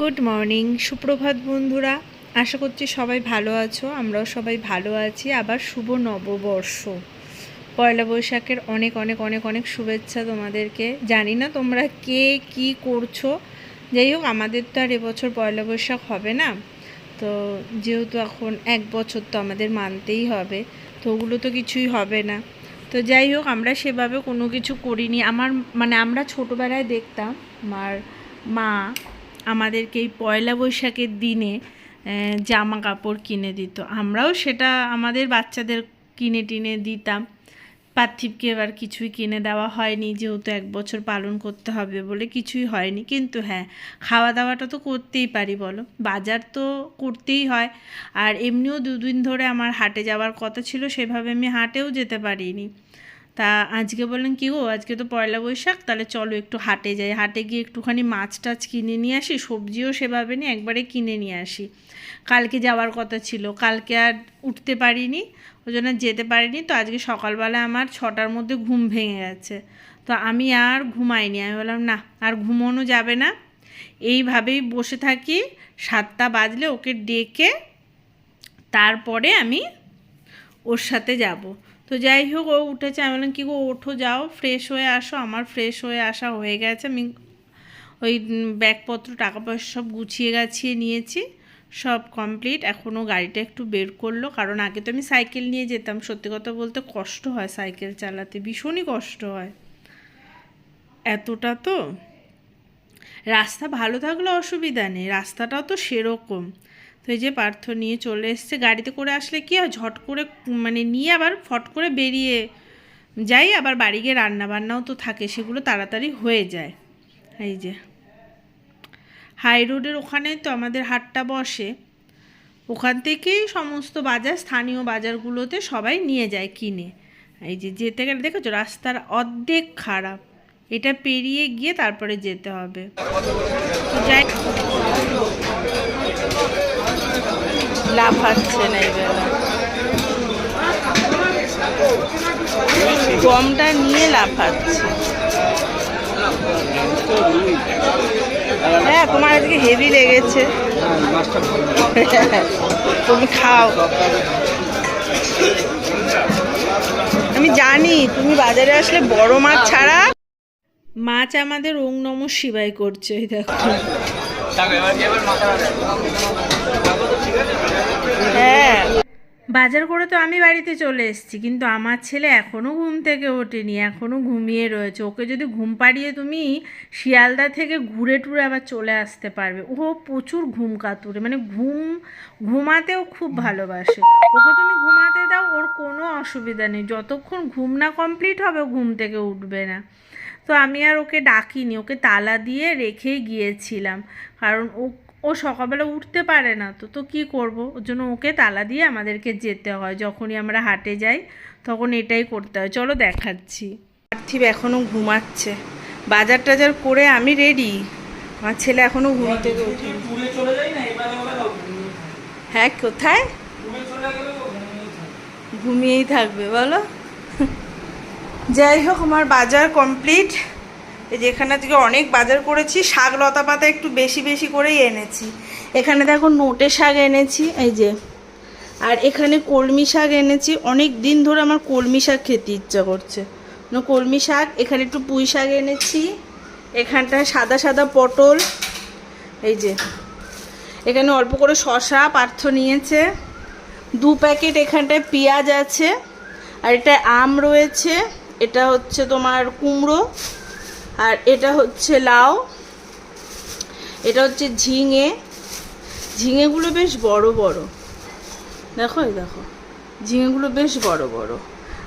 Good morning সুপ্রভাত বন্ধুরা। আশা করছি সবাই ভালো আছো, আমরাও সবাই ভালো আছি। আবার শুভ নববর্ষ। পয়লা বৈশাখের অনেক অনেক অনেক অনেক শুভেচ্ছা তোমাদেরকে। জানি না তোমরা কে কি করছ। যাই হোক, আমাদের তো আর এবছর পয়লা বৈশাখ হবে না। তো যেহেতু এখন এক বছর তো আমাদের মানতেই হবে, তো ওগুলো তো কিছুই হবে না। তো যাই হোক, আমরা সেভাবে কোনো কিছু করিনি। আমার মানে আমরা ছোটোবেলায় দেখতাম আমার মা আমাদেরকে এই পয়লা বৈশাখের দিনে জামা কাপড় কিনে দিত। আমরাও সেটা আমাদের বাচ্চাদের কিনে টিনে দিতাম। পার্থিবকে এবার কিছুই কিনে দেওয়া হয়নি, যেহেতু এক বছর পালন করতে হবে বলে কিছুই হয়নি। কিন্তু হ্যাঁ খাওয়া দাওয়াটা তো করতেই পারি, বলো। বাজার তো করতেই হয়। আর এমনিও দুদিন ধরে আমার হাটে যাওয়ার কথা ছিল, সেভাবে আমি হাটেও যেতে পারিনি। তা আজকে বললেন কি গো, আজকে তো পয়লা বৈশাখ, তাহলে চলো একটু হাটে যাই। হাটে গিয়ে একটুখানি মাছ টাছ কিনে নিয়ে আসি, সবজিও সেভাবে নিয়ে একবারে কিনে নিয়ে আসি। কালকে যাওয়ার কথা ছিল, কালকে আর উঠতে পারিনি, ওই জন্য যেতে পারিনি। তো আজকে সকালবেলা আমার ছটার মধ্যে ঘুম ভেঙে গেছে। তো আমি আর ঘুমাইনি, আমি বললাম, না, আর ঘুমোনো যাবে না। এইভাবেই বসে থাকি, সাতটা বাজলে ওকে ডেকে তারপরে আমি ওর সাথে যাব। তো যাই হোক ও উঠেছে। আমি বললাম, কী গো, ওঠো, যাও। ফ্রেশ হয়ে আসো। আমার ফ্রেশ হয়ে আসা হয়ে গেছে। আমি ওই ব্যাগপত্র টাকা পয়সা সব গুছিয়ে গাছিয়ে নিয়েছি। সব কমপ্লিট এখনও গাড়িটা একটু বের করল। কারণ আগে তো আমি সাইকেল নিয়ে যেতাম। সত্যি কথা বলতে কষ্ট হয় সাইকেল চালাতে। ভীষণই কষ্ট হয়। এতটা তো? রাস্তা ভালো থাকলে অসুবিধা নেই। রাস্তাটাও তো সেরকম। তো এই যে পার্থ নিয়ে চলে এসছে গাড়িতে করে আসলে কি হয়? ঝট করে মানে নিয়ে আবার ফট করে বেরিয়ে যাই, আবার বাড়ি গিয়ে রান্না বান্নাও তো থাকে, সেগুলো তাড়াতাড়ি হয়ে যায়। এই যে হাই রোডের ওখানে তো আমাদের হাটটা বসে। ওখান থেকেই সমস্ত বাজার, স্থানীয় বাজারগুলোতে সবাই নিয়ে যায় কিনে। এই যে যেতে গেলে দেখেছ, রাস্তার অর্ধেক খারাপ। এটা পেরিয়ে গিয়ে তারপরে যেতে হবে। যাই লাফাচ্ছে না গমটা নিয়ে লাফাচ্ছে হ্যাঁ তোমার আজকে হেভি লেগেছে। তুমি খাও। আমি জানি, তুমি বাজারে আসলে বড় মাছ ছাড়া মাছ আমাদের ওং নম শিবাই করছে দেখো। হ্যাঁ। বাজার করে তো আমি বাড়িতে চলে এসেছি, কিন্তু আমার ছেলে এখনও ঘুম থেকে ওঠেনি এখনও ঘুমিয়ে রয়েছে। ওকে যদি ঘুম পাড়িয়ে তুমি শিয়ালদা থেকে ঘুরে টুরে আবার চলে আসতে পারবে। ও প্রচুর ঘুম কাতুরে মানে ঘুম, ঘুমাতেও খুব ভালোবাসে। ওকে তুমি ঘুমাতে দাও, ওর কোনো অসুবিধা নেই। যতক্ষণ ঘুম না কমপ্লিট হবে ঘুম থেকে উঠবে না। তো আমি আর ওকে ডাকিনি, ওকে তালা দিয়ে রেখেই গিয়েছিলাম। কারণ ও ও সকালবেলা উঠতে পারে না তো তো কী করব? ওর জন্য ওকে তালা দিয়ে আমাদেরকে যেতে হয় যখনই আমরা হাটে যাই তখন এটাই করতে হয়। চলো দেখাচ্ছি। পার্থিব এখনও ঘুমাচ্ছে। বাজার টাজার করে আমি রেডি আমার ছেলে এখনও ঘুম থেকে ওঠেনি। হ্যাঁ কোথায়? ঘুমিয়েই থাকবে বলো। যাই হোক আমার বাজার কমপ্লিট এই যে এখানে থেকে অনেক বাজার করেছি, শাক, লতা পাতা একটু বেশি বেশি করেই এনেছি। এখানে দেখো নোটে শাক এনেছি, এই যে। আর এখানে কলমি শাক এনেছি, অনেক দিন ধরে আমার কলমি শাক খেতে ইচ্ছা করছে। না কলমি শাক, এখানে একটু পুঁই শাক এনেছি, এখানটায় সাদা সাদা পটল, এই যে। এখানে অল্প করে শশা পার্থ নিয়েছে। দু প্যাকেট এখানটায় পেঁয়াজ আছে, আর এটা আম রয়েছে, এটা হচ্ছে তোমার কুমড়ো। আর এটা হচ্ছে লাউ। এটা হচ্ছে ঝিঙে। ঝিঙেগুলো বেশ বড় বড়। দেখো দেখো। ঝিঙেগুলো বেশ বড় বড়।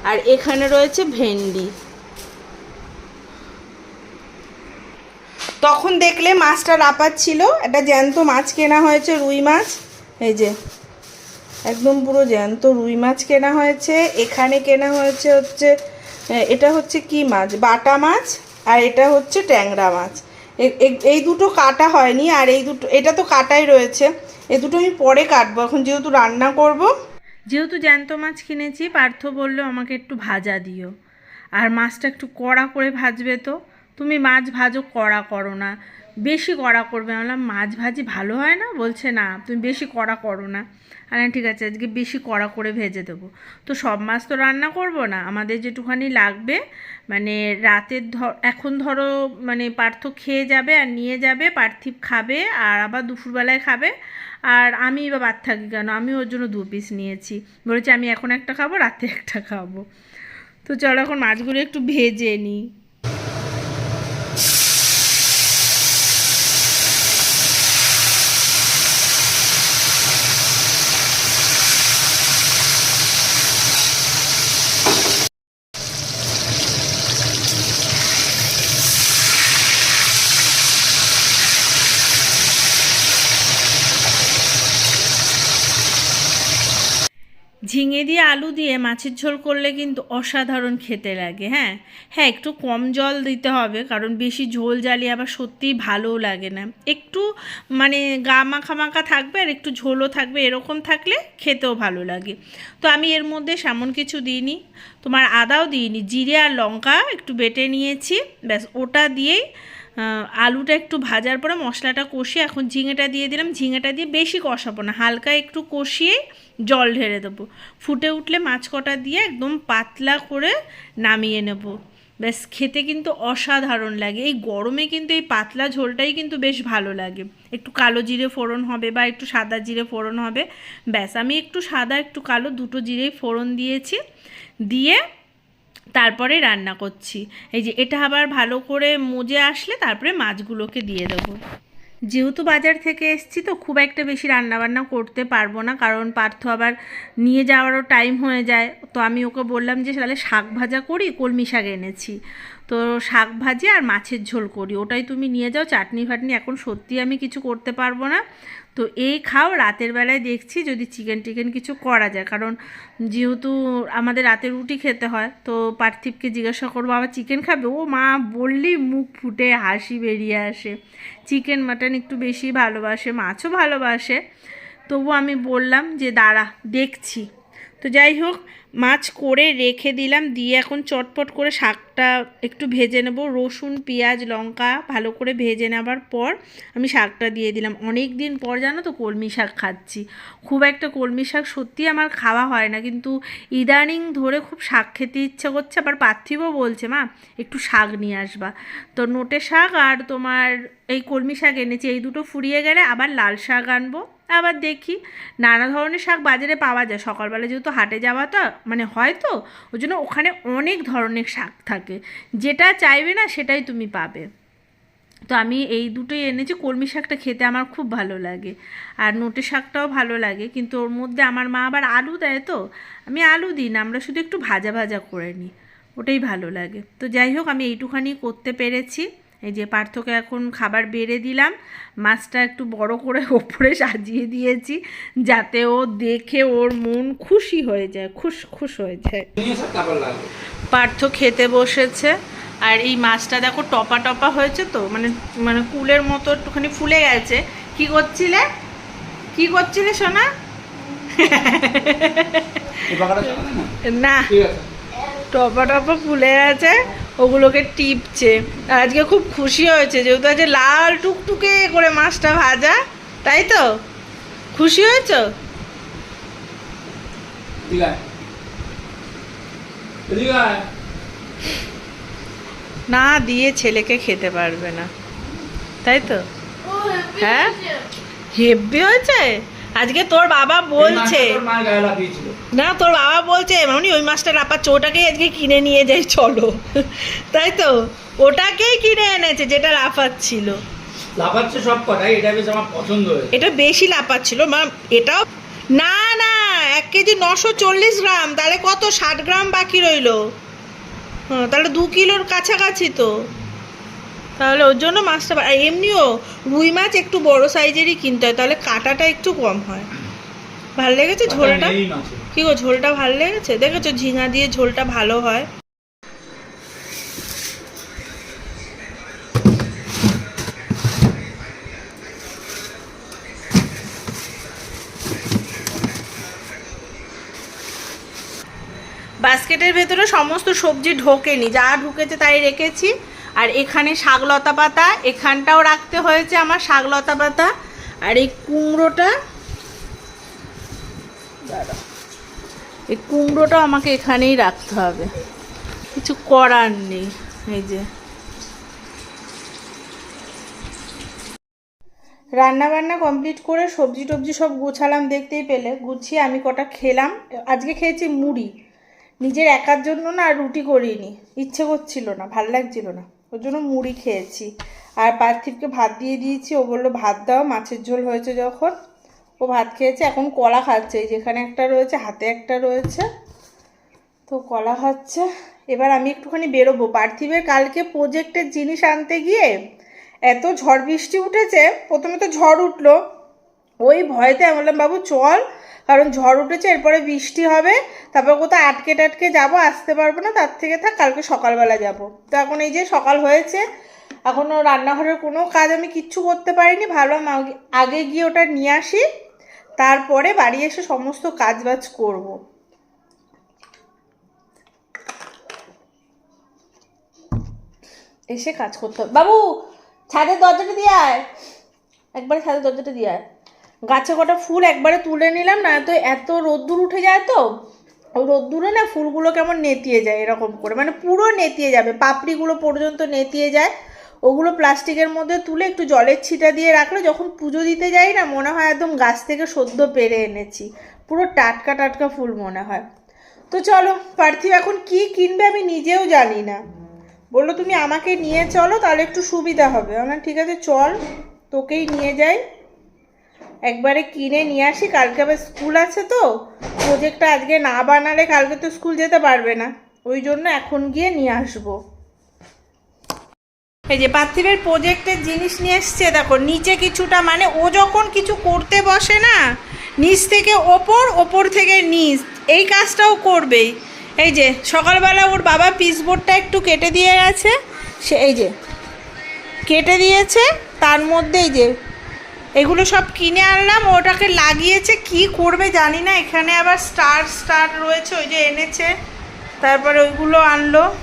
আর এখানে রয়েছে ভেন্ডি। তখন দেখলে মাছটা রাপাচ্ছিল একটা জ্যান্ত মাছ কেনা হয়েছে, রুই মাছ। এই যে, একদম পুরো জ্যান্ত রুই মাছ কেনা হয়েছে। এখানে কেনা হয়েছে হচ্ছে এটা হচ্ছে কি মাছ? বাটা মাছ? আর এটা হচ্ছে ট্যাংরা মাছ। এই দুটো কাটা হয়নি, আর এই দুটো, এটা তো কাটাই রয়েছে। এই দুটো আমি পরে কাটবো, এখন যেহেতু রান্না করব। যেহেতু জ্যান্ত মাছ কিনেছি, পার্থ বলল আমাকে একটু ভাজা দিও। আর মাছটা একটু কড়া করে ভাজবে তো? তুমি মাছ ভাজো, কড়া করো না। বেশি কড়া করবে। আমি বললাম, মাছ ভাজি ভালো হয় না? বলছে, না, তুমি বেশি কড়া করো না। আর ঠিক আছে, আজকে বেশি কড়া করে ভেজে দেবো। তো সব মাছ তো রান্না করব না, আমাদের যেটুখানি লাগবে মানে রাতের ধর, এখন ধরো মানে পার্থ খেয়ে যাবে আর নিয়ে যাবে, পার্থিব খাবে আর আবার দুপুরবেলায় খাবে, আর আমি বা বাদ থাকি কেন? আমি ওর জন্য দু পিস নিয়েছি। বলেছি, আমি এখন একটা খাব, রাতে একটা খাব। তো চলো এখন মাছগুলো একটু ভেজে নিই। ঝিঙে দিয়ে আলু দিয়ে মাছের ঝোল করলে কিন্তু অসাধারণ খেতে লাগে হ্যাঁ? হ্যাঁ একটু কম জল দিতে হবে, কারণ বেশি ঝোল জ্বালিয়ে আবার সত্যিই ভালোও লাগে না। একটু মানে গা মাখা মাখা থাকবে আর একটু ঝোলও থাকবে, এরকম থাকলে খেতেও ভালো লাগে। তো আমি এর মধ্যে সেমন কিছু দিইনি, তোমার আদাও দিইনি, জিরে আর লঙ্কা একটু বেটে নিয়েছি, ব্যাস ওটা দিয়েই আলুটা একটু ভাজার পরে মশলাটা কষিয়ে এখন ঝিঙেটা দিয়ে দিলাম। ঝিঙেটা দিয়ে বেশি কষাবো না, হালকা একটু কষিয়ে জল ঢেলে দেবো। ফুটে উঠলে মাছ কটা দিয়ে একদম পাতলা করে নামিয়ে নেব। ব্যাস, খেতে কিন্তু অসাধারণ লাগে। এই গরমে কিন্তু এই পাতলা ঝোলটাই কিন্তু বেশ ভালো লাগে। একটু কালো জিরে ফোড়ন হবে বা একটু সাদা জিরে ফোড়ন হবে। ব্যাস, আমি একটু সাদা, একটু কালো দুটো জিরেই ফোড়ন দিয়েছি। দিয়ে তারপরে রান্না করছি। এই যে এটা আবার ভালো করে মজে আসলে তারপরে মাছগুলোকে দিয়ে দেবো। যেহেতু বাজার থেকে এসছি তো খুব একটা বেশি রান্নাবান্না করতে পারব না, কারণ পার্থ আবার নিয়ে যাওয়ারও টাইম হয়ে যায়। তো আমি ওকে বললাম যে, তাহলে শাক ভাজা করি, কলমি শাক এনেছি। তো শাক ভাজি আর মাছের ঝোল করি। ওটাই তুমি নিয়ে যাও, চাটনি ফাটনি এখন সত্যি আমি কিছু করতে পারব না। তো এই খাও, রাতের বেলায় দেখছি যদি চিকেন টিকেন কিছু করা যায়। কারণ যেহেতু আমাদের রাতে রুটি খেতে হয়, তো পার্থিবকে জিজ্ঞাসা করব আবার চিকেন খাবে? ও মা বললেই মুখ ফুটে, হাসি বেরিয়ে আসে। চিকেন মাটন একটু বেশি ভালোবাসে, মাছও ভালোবাসে। তবু আমি বললাম যে, দাঁড়া, দেখছি। তো যাই হোক মাছ করে রেখে দিলাম, দিয়ে এখন চটপট করে শাকটা একটু ভেজে নেব। রসুন, পেঁয়াজ, লঙ্কা ভালো করে ভেজে নেবার পর আমি শাকটা দিয়ে দিলাম। অনেক দিন পর জানো তো কলমি শাক খাচ্ছি। খুব একটা কলমি শাক সত্যি আমার খাওয়া হয় না, কিন্তু ইদানিং ধরে খুব শাক খেতে ইচ্ছা করছে, আবার পার্থিবও বলছে, মা, একটু শাক নিয়ে আসবা। তো নোটে শাক আর তোমার এই কলমি শাক এনেছি, এই দুটো ফুরিয়ে গেলে আবার লাল শাক আনব। আবার দেখি নানা ধরনের শাক বাজারে পাওয়া যায়। সকালবেলা যেহেতু হাটে যাওয়া তো মানে হয় তো, ওই জন্য ওখানে অনেক ধরনের শাক থাকে। যেটা চাইবে না সেটাই তুমি পাবে। তো আমি এই দুটোই এনেছি, কলমি শাকটা খেতে আমার খুব ভালো লাগে। আর নোটে শাকটাও ভালো লাগে, কিন্তু ওর মধ্যে আমার মা আবার আলু দেয় তো, আমি আলু দিই না, আমরা শুধু একটু ভাজা ভাজা করে নিই। ওটাই ভালো লাগে। তো যাই হোক, আমি এইটুখানি করতে পেরেছি। এই যে পার্থকে এখন খাবার বেড়ে দিলাম। মাছটা একটু বড় করে ওপরে সাজিয়ে দিয়েছি যাতে ও দেখে ওর মন খুশি হয়ে যায় খুশ খুশ হয়ে যায়। পার্থ খেতে বসেছে আর এই মাছটা দেখো টপা টপা হয়েছে তো মানে মানে কুলের মতো একটুখানি ফুলে গেছে। কি করছিলে? কি করছিলে সোনা? না? টপা টপা ফুলে গেছে। ওগুলোকে টিপছে। আর আজকে খুব খুশি হয়েছে যেহেতু আজকে লাল টুকটুকে করে মাছটা ভাজা তাই তো? খুশি হয়েছো? না দিয়ে ছেলেকে খেতে পারবে না। তাই তো? হ্যাঁ? হেব্বি হয়েছে? আজকে তোর বাবা বলছে। না তোর বাবা বলছে মামনি ওই মাছটা লাপাচ্ছে ওটাকেই আজকে কিনে নিয়ে যাই চলো। তাই তো? ওটাকেই কিনে এনেছে যেটা লাফাচ্ছিল। লাফাচ্ছে সব কটাই এটা বেশ আমার পছন্দ হয়েছে। এটা বেশি লাফাচ্ছিল মা এটাও না না এক কেজি নশো চল্লিশ গ্রাম তাহলে কত ষাট গ্রাম বাকি রইল? হ্যাঁ তাহলে দু কিলোর কাছাকাছি তো। তাহলে ওর জন্য মাছটা আর এমনিও রুই মাছ একটু বড় সাইজেরই কিনতে হয় তাহলে কাটাটা একটু কম হয়। ভালো লেগেছে ঝোলটা? কি গো ঝোলটা ভালো লেগেছে? দেখেছ ঝিঙা দিয়ে ঝোলটা ভালো হয়। বাস্কেটের ভেতরে সমস্ত সবজি ঢোকেনি যা ঢুকেছে তাই রেখেছি। আর এখানে শাকলতা পাতা, এখানটাও রাখতে হয়েছে আমার শাকলতা পাতা। আর এই কুমড়োটা এই কুমড়োটা আমাকে এখানেই রাখতে হবে। কিছু করার নেই, এই যে। রান্না বান্না কমপ্লিট করে সবজি টবজি সব গুছালাম, দেখতেই পেলে। গুছিয়ে আমি কটা খেলাম। আজকে খেয়েছি মুড়ি। নিজের একার জন্য না রুটি করিনি। ইচ্ছে করছিল না, ভালো লাগছিল না। ওর জন্য মুড়ি খেয়েছি। আর পার্থিবকে ভাত দিয়ে দিয়েছি। ও বলল, ভাত দাও, মাছের ঝোল হয়েছে যখন। ও ভাত খেয়েছে, এখন কলা খাচ্ছে। যেখানে একটা রয়েছে, হাতে একটা রয়েছে। তো কলা খাচ্ছে। এবার আমি একটুখানি বেরোবো। পার্থিবের কালকে প্রজেক্টের জিনিস আনতে গিয়ে এত ঝড় বৃষ্টি উঠেছে, প্রথমে তো ঝড় উঠল। ওই ভয়েতে আমি বললাম, বাবু, চল। কারণ ঝড় উঠেছে, এরপরে বৃষ্টি হবে, তারপর কোথাও আটকে টাটকে যাব, আসতে পারব না, তার থেকে থাক, কালকে সকালবেলা যাব। তো এখন এই যে সকাল হয়েছে এখনও রান্নাঘরের কোনো কাজ আমি কিচ্ছু করতে পারিনি ভাবলাম আগে- গিয়ে ওটা নিয়ে আসি, তারপরে বাড়ি এসে সমস্ত কাজ বাজ করব। এসে কাজ করতে হবে। বাবু, ছাদের দরজাটা দিয়ে আয়। একবারে ছাদের দরজাটা দিয়ে আয়। গাছে কটা ফুল একবারে তুলে নিলাম, না তো এত রোদ্দুর উঠে যায় তো, রোদ্দুরে না ফুলগুলো কেমন নেতিয়ে যায় এরকম করে মানে পুরো নেতিয়ে যাবে, পাপড়িগুলো পর্যন্ত নেতিয়ে যায়, ওগুলো প্লাস্টিকের মধ্যে তুলে একটু জলের ছিটা দিয়ে রাখলে যখন পুজো দিতে যাই না, মনে হয় একদম গাছ থেকে সদ্য পেরে এনেছি, পুরো টাটকা টাটকা ফুল মনে হয়। তো চলো, পার্থিব এখন কি কিনবে আমি নিজেও জানি না। বলল তুমি আমাকে নিয়ে চলো, তাহলে একটু সুবিধা হবে। আমার ঠিক আছে, চল, তোকেই নিয়ে যাই। একবারে কিনে নিয়ে আসি। কালকে আবার স্কুল আছে তো প্রজেক্টটা আজকে না বানালে কালকে তো স্কুল যেতে পারবে না। ওই জন্য এখন গিয়ে নিয়ে আসব। এই যে পার্থিবের প্রজেক্টের জিনিস নিয়ে এসছে, দেখো, নিচে কিছুটা মানে ও যখন কিছু করতে বসে না, নিচ থেকে ওপর ওপর থেকে নিচ, এই কাজটাও করবেই। এই যে, সকালবেলা ওর বাবা পিসবোর্ডটা একটু কেটে দিয়ে গেছে, সে এই যে, কেটে দিয়েছে, তার মধ্যে এই যে এগুলো সব কিনে আনলাম, ওটাকে লাগিয়েছে, কি করবে জানি না, এখানে আবার স্টার স্টার রয়েছে, ওই যে এনেছে, তারপরে ওইগুলো আনলো।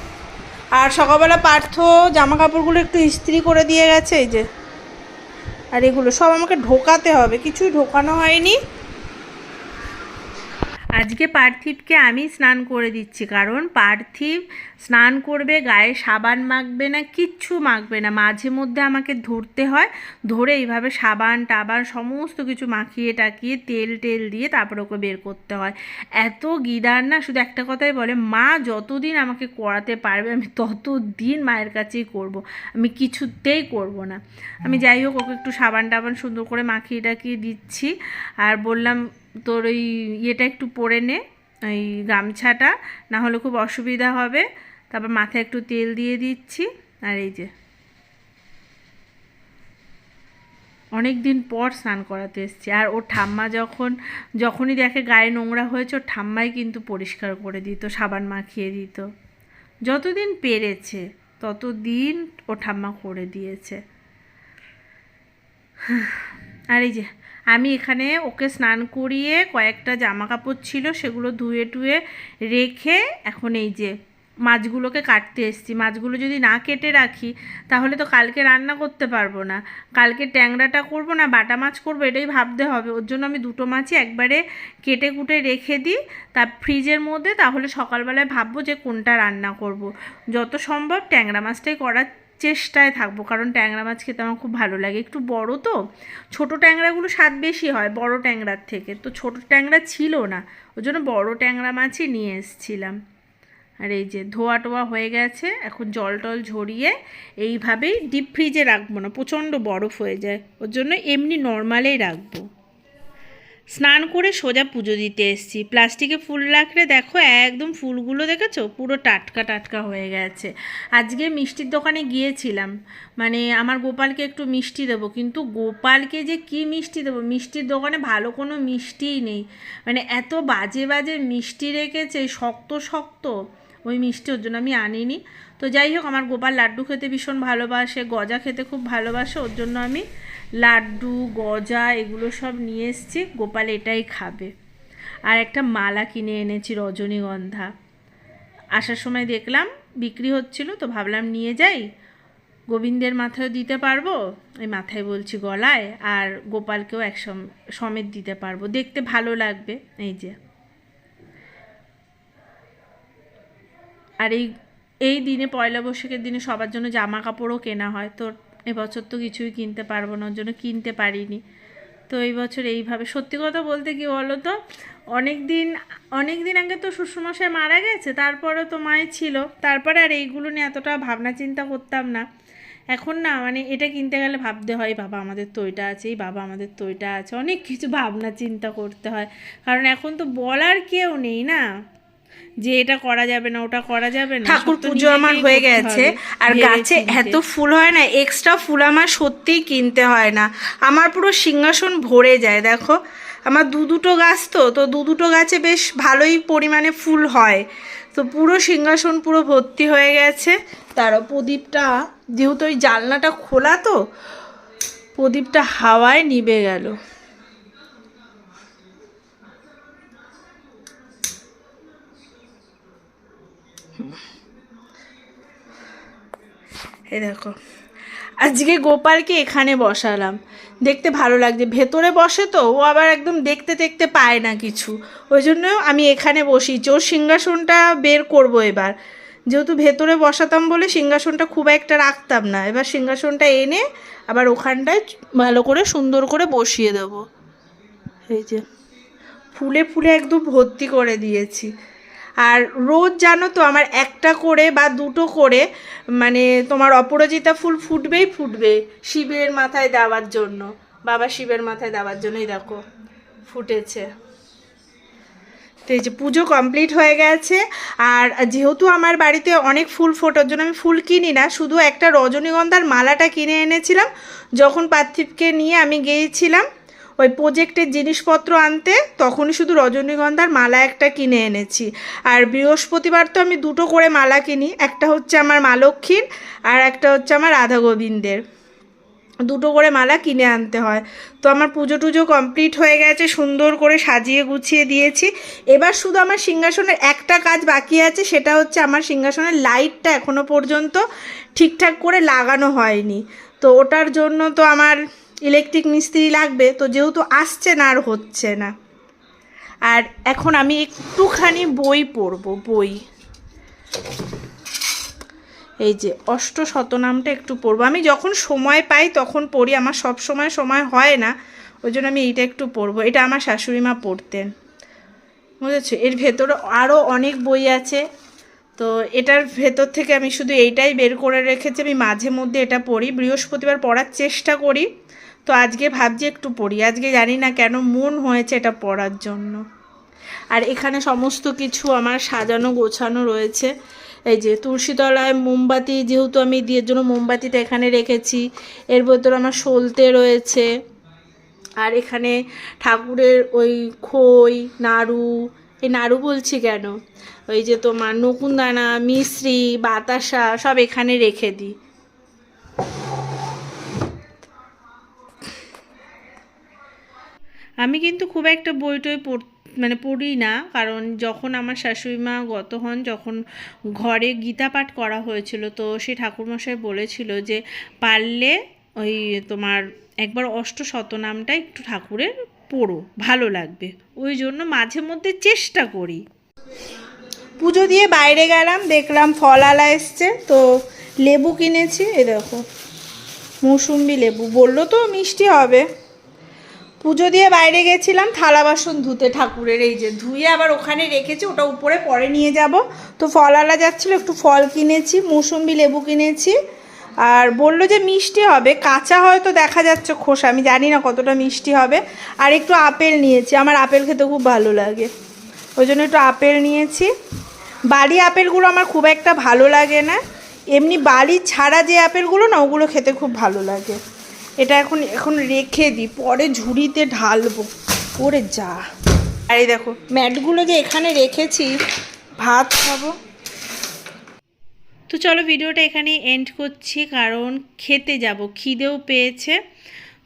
আর সকালবেলা পার্থ জামা কাপড়গুলো একটু ইস্ত্রি করে দিয়ে গেছে, এই যে। আর এগুলো সব আমাকে ঢোকাতে হবে, কিছুই ঢোকানো হয়নি। আজকে পার্থিবকে আমি স্নান করে দিচ্ছি, কারণ পার্থিব স্নান করবে, গায়ে সাবান মাখবে না, কিচ্ছু মাখবে না। মাঝে মধ্যে আমাকে ধরতে হয়, ধরে এইভাবে সাবান টাবান সমস্ত কিছু মাখিয়ে টাকিয়ে তেল টেল দিয়ে তারপর ওকে বের করতে হয়। এত গিদার না, শুধু একটা কথাই বলে, মা যতদিন আমাকে করাতে পারবে, আমি ততদিন মায়ের কাছেই করব। আমি কিছুতেই করব না। আমি যাই হোক, ওকে একটু সাবান টাবান সুন্দর করে মাখিয়ে টাকিয়ে দিচ্ছি। আর বললাম তোর ওই ইয়েটা একটু পরে নে ওই গামছাটা না হলে খুব অসুবিধা হবে। তারপর মাথায় একটু তেল দিয়ে দিচ্ছি, আর এই যে। অনেক দিন পর স্নান করাতে এসেছি, আর ওর ঠাম্মা যখন, যখনই দেখে গায়ে নোংরা হয়েছে, ওর ঠাম্মাই কিন্তু পরিষ্কার করে দিত, সাবান মাখিয়ে দিত। যতদিন পেরেছে, ততদিন ও ঠাম্মা করে দিয়েছে। আর এই যে আমি এখানে ওকে স্নান করিয়ে কয়েকটা জামা কাপড় ছিল, সেগুলো ধুয়ে টুয়ে রেখে এখন এই যে মাছগুলোকে কাটতে এসেছি। মাছগুলো যদি না কেটে রাখি, তাহলে তো কালকে রান্না করতে পারব না। কালকে ট্যাংরাটা করব না, বাটা মাছ করব, এটাই ভাবতে হবে। ওর জন্য আমি দুটো মাছই একবারে কেটে কুটে রেখে দিই, তা ফ্রিজের মধ্যে, তাহলে সকালবেলায় ভাববো যে কোনটা রান্না করব। যত সম্ভব ট্যাংরা মাছটাই করার চেষ্টায় থাকব, কারণ ট্যাংরা মাছ খেতে আমার খুব ভালো লাগে। একটু বড় তো, ছোট ট্যাংরাগুলো স্বাদ বেশি হয় বড় ট্যাংরার থেকে। তো ছোট ট্যাংরা ছিল না, ওই জন্য বড় ট্যাংরা মাছই নিয়ে এসেছিলাম। আর এই যে ধোয়া টোয়া হয়ে গেছে, এখন জল টল ঝরিয়ে এইভাবেই ডিপ ফ্রিজে রাখব না, প্রচণ্ড বরফ হয়ে যায়, ওর জন্য এমনি নর্মালেই রাখব। স্নান করে সোজা পুজো দিতে এসেছি। প্লাস্টিকে ফুল রাখলে দেখো একদম ফুলগুলো দেখেছ? পুরো টাটকা টাটকা হয়ে গেছে। আজকে মিষ্টির দোকানে গিয়েছিলাম। মানে আমার গোপালকে একটু মিষ্টি দেবো। কিন্তু গোপালকে যে কি মিষ্টি দেবো? মিষ্টির দোকানে ভালো কোনো মিষ্টিই নেই। মানে এত বাজে বাজে মিষ্টি রেখেছে, শক্ত শক্ত। ওই মিষ্টি ওর জন্য আমি আনিনি। তো যাই হোক, আমার গোপাল লাড্ডু খেতে ভীষণ ভালোবাসে, গজা খেতে খুব ভালোবাসে, ওর জন্য আমি লাড্ডু, গজা এগুলো সব নিয়ে এসেছি। গোপাল এটাই খাবে। আর একটা মালা কিনে এনেছি রজনীগন্ধা। আসার সময় দেখলাম বিক্রি হচ্ছিল, তো ভাবলাম নিয়ে যাই। গোবিন্দের মাথায় দিতে পারব, এই মাথায় বলছি গলায়, আর গোপালকেও এক সম- সমেত দিতে পারব। দেখতে ভালো লাগবে, এই যে। আর এই এই দিনে পয়লা বৈশাখের দিনে সবার জন্য জামা কাপড়ও কেনা হয়। তো এবছর তো কিছুই কিনতে পারব না, ওর জন্য কিনতে পারিনি। তো এই বছর এইভাবে, সত্যি কথা বলতে কি বলো তো অনেক দিন অনেক দিন আগে তো শ্বশুরমশাই মারা গেছে তারপরে তো মায় ছিল, তারপরে আর এইগুলো নিয়ে এতটা ভাবনা চিন্তা করতাম না। এখন না মানে এটা কিনতে গেলে ভাবতে হয় বাবা আমাদের তো ওইটা আছে, এই বাবা আমাদের তো ওইটা আছে। অনেক কিছু ভাবনা চিন্তা করতে হয়, কারণ এখন তো বলার কেউ নেই না। যে এটা করা যাবে না ওটা করা যাবে না ঠাকুর পুজো আমার হয়ে গেছে। আর গাছে এত ফুল হয় না এক্সট্রা ফুল আমার সত্যিই কিনতে হয় না। আমার পুরো সিংহাসন ভরে যায় দেখো। আমার দু দুটো গাছ তো তো দু দুটো গাছে বেশ ভালোই পরিমাণে ফুল হয়। তো পুরো সিংহাসন পুরো ভর্তি হয়ে গেছে। তারও প্রদীপটা যেহেতু ওই জানলাটা খোলা তো প্রদীপটা হাওয়ায় নিভে গেল। এই দেখো। আজকে গোপালকে এখানে বসালাম। দেখতে ভালো লাগছে। ভেতরে বসে তো, ও আবার একদম দেখতে দেখতে পায় না কিছু। ওই জন্য আমি এখানে বসিয়েছি। ওর সিংহাসনটা বের করব এবার। যেহেতু ভেতরে বসাতাম বলে সিংহাসনটা খুব একটা রাখতাম না। এবার সিংহাসনটা এনে আবার ওখানটায় ভালো করে সুন্দর করে বসিয়ে দেবো। এই যে, ফুলে ফুলে একদম ভর্তি করে দিয়েছি। আর রোজ জানো তো আমার একটা করে বা দুটো করে মানে তোমার অপরাজিতা ফুল ফুটবেই ফুটবে শিবের মাথায় দেওয়ার জন্য। বাবা শিবের মাথায় দেওয়ার জন্যই দেখো, ফুটেছে। তো যে পুজো কমপ্লিট হয়ে গেছে, আর যেহেতু আমার বাড়িতে অনেক ফুল ফোটার জন্য আমি ফুল কিনি না, শুধু একটা রজনীগন্ধার মালাটা কিনে এনেছিলাম, যখন পার্থিবকে নিয়ে আমি গিয়েছিলাম। ওই প্রজেক্টের জিনিসপত্র আনতে তখনই শুধু রজনীগন্ধার মালা একটা কিনে এনেছি। আর বৃহস্পতিবার তো আমি দুটো করে মালা কিনি, একটা হচ্ছে আমার মা লক্ষ্মীর আর একটা হচ্ছে আমার রাধা গোবিন্দের। দুটো করে মালা কিনে আনতে হয়। তো আমার পুজো টুজো কমপ্লিট হয়ে গেছে, সুন্দর করে সাজিয়ে গুছিয়ে দিয়েছি। এবার শুধু আমার সিংহাসনের একটা কাজ বাকি আছে, সেটা হচ্ছে আমার সিংহাসনের লাইটটা এখনও পর্যন্ত ঠিকঠাক করে লাগানো হয়নি। তো ওটার জন্য তো আমার ইলেকট্রিক মিস্ত্রি লাগবে, তো যেহেতু আসছে না আর হচ্ছে না। আর এখন আমি একটুখানি বই পড়ব, বই। এই যে অষ্ট শতনামটা একটু পড়ব। আমি যখন সময় পাই তখন পড়ি, আমার সব সময় সময় হয় না, ওই জন্য আমি এইটা একটু পড়ব। এটা আমার শাশুড়ি মা পড়তেন, বুঝেছ? এর ভেতরে আরও অনেক বই আছে, তো এটার ভেতর থেকে আমি শুধু এইটাই বের করে রেখেছি। আমি মাঝে মধ্যে এটা পড়ি, বৃহস্পতিবার পড়ার চেষ্টা করি। তো আজকে ভাবছি একটু পড়ি। আজকে জানি না কেন মন হয়েছে এটা পড়ার জন্য। আর এখানে সমস্ত কিছু আমার সাজানো গোছানো রয়েছে। এই যে তুলসীতলায় মোমবাতি যেহেতু আমি দিয়ের জন্য মোমবাতিটা এখানে রেখেছি, এর ভেতর আমার সলতে রয়েছে। আর এখানে ঠাকুরের ওই খই, নাড়ু, এই নাড়ু বলছি কেন? ওই যে তোমার নকুনদানা, মিশ্রি, বাতাসা সব এখানে রেখে দিই। আমি কিন্তু খুব একটা বই টই পড় মানে পড়ি না। কারণ যখন আমার শাশুড়ি মা গত হন, যখন ঘরে গীতা পাঠ করা হয়েছিল, তো সে ঠাকুরমশাই বলেছিল যে, পারলে ওই তোমার একবার অষ্ট শতনামটা একটু ঠাকুরের পড়ো, ভালো লাগবে। ওই জন্য মাঝে মধ্যে চেষ্টা করি। পুজো দিয়ে বাইরে গেলাম, দেখলাম ফল আলা এসছে, তো লেবু কিনেছি, এ দেখো। মৌসুম্বি লেবু, বলল তো মিষ্টি হবে। পুজো দিয়ে বাইরে গেছিলাম, থালা বাসন ধুতে ঠাকুরের এই যে ধুয়ে আবার ওখানে রেখেছি, ওটা উপরে পরে নিয়ে যাব। তো ফল আলা যাচ্ছিল, একটু ফল কিনেছি, মৌসুম্বি লেবু কিনেছি। আর বলল যে মিষ্টি হবে, কাঁচা হয়তো দেখা যাচ্ছে খোসা, আমি জানি না কতটা মিষ্টি হবে। আর একটু আপেল নিয়েছি, আমার আপেল খেতে খুব ভালো লাগে। ওই জন্য একটু আপেল নিয়েছি। বাড়ি আপেলগুলো আমার খুব একটা ভালো লাগে না। এমনি বাড়ি ছাড়া যে আপেলগুলো না, ওগুলো খেতে খুব ভালো লাগে। এটা এখন এখন রেখে দিই, পরে ঝুড়িতে ঢালবো। ওরে যা। আর এই দেখো, ম্যাটগুলো যে এখানে রেখেছি, ভাত খাব। তো চলো, ভিডিওটা এখানে এন্ড করছি, কারণ খেতে যাব, খিদেও পেয়েছে।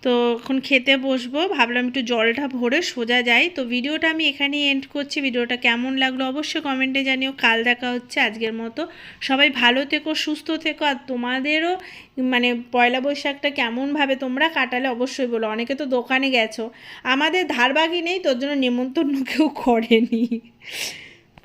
তো এখন খেতে বসবো। ভাবলাম একটু জলটা ভরে সোজা যাই। তো ভিডিওটা আমি এখানেই এন্ড করছি। ভিডিওটা কেমন লাগল অবশ্যই কমেন্টে জানিও। কাল দেখা হচ্ছে আজকের মতো। সবাই ভালো থেকো, সুস্থ থেকো। আর তোমাদেরও মানে পয়লা বৈশাখটা কেমনভাবে তোমরা কাটালে অবশ্যই বলো। অনেকে তো দোকানে গেছো। আমাদের ধারবাকি নেই, তোর জন্য নেমন্তন্ন কেউ করেনি।